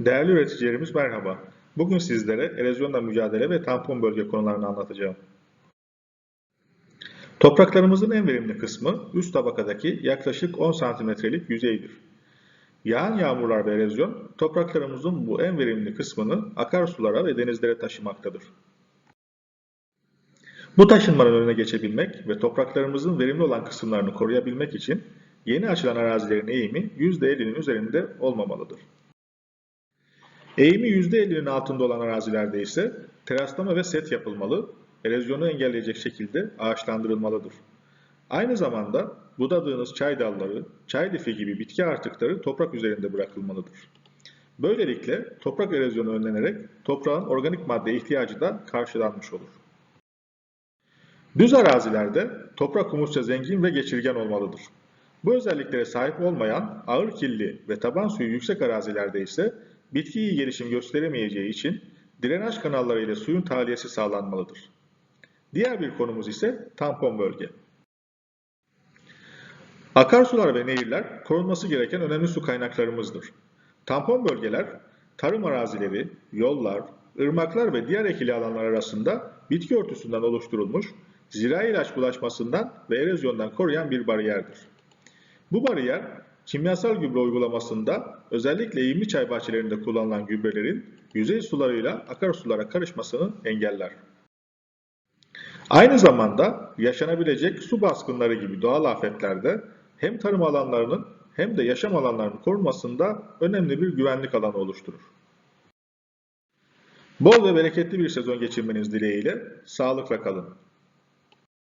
Değerli üreticilerimiz merhaba. Bugün sizlere erozyonla mücadele ve tampon bölge konularını anlatacağım. Topraklarımızın en verimli kısmı üst tabakadaki yaklaşık 10 santimetrelik yüzeydir. Yağan yağmurlar ve erozyon topraklarımızın bu en verimli kısmını akarsulara ve denizlere taşımaktadır. Bu taşınmanın önüne geçebilmek ve topraklarımızın verimli olan kısımlarını koruyabilmek için yeni açılan arazilerin eğimi %50'nin üzerinde olmamalıdır. Eğimi %50'nin altında olan arazilerde ise teraslama ve set yapılmalı, erozyonu engelleyecek şekilde ağaçlandırılmalıdır. Aynı zamanda budadığınız çay dalları, çay lifi gibi bitki artıkları toprak üzerinde bırakılmalıdır. Böylelikle toprak erozyonu önlenerek toprağın organik madde ihtiyacı da karşılanmış olur. Düz arazilerde toprak humusça zengin ve geçirgen olmalıdır. Bu özelliklere sahip olmayan ağır killi ve taban suyu yüksek arazilerde ise bitki iyi gelişim gösteremeyeceği için drenaj kanalları ile suyun tahliyesi sağlanmalıdır. Diğer bir konumuz ise tampon bölge. Akarsular ve nehirler korunması gereken önemli su kaynaklarımızdır. Tampon bölgeler, tarım arazileri, yollar, ırmaklar ve diğer ekili alanlar arasında bitki örtüsünden oluşturulmuş, zirai ilaç bulaşmasından ve erozyondan koruyan bir bariyerdir. Bu bariyer, kimyasal gübre uygulamasında özellikle eğimli çay bahçelerinde kullanılan gübrelerin yüzey sularıyla akarsulara karışmasını engeller. Aynı zamanda yaşanabilecek su baskınları gibi doğal afetlerde hem tarım alanlarının hem de yaşam alanlarının korunmasında önemli bir güvenlik alanı oluşturur. Bol ve bereketli bir sezon geçirmeniz dileğiyle sağlıkla kalın.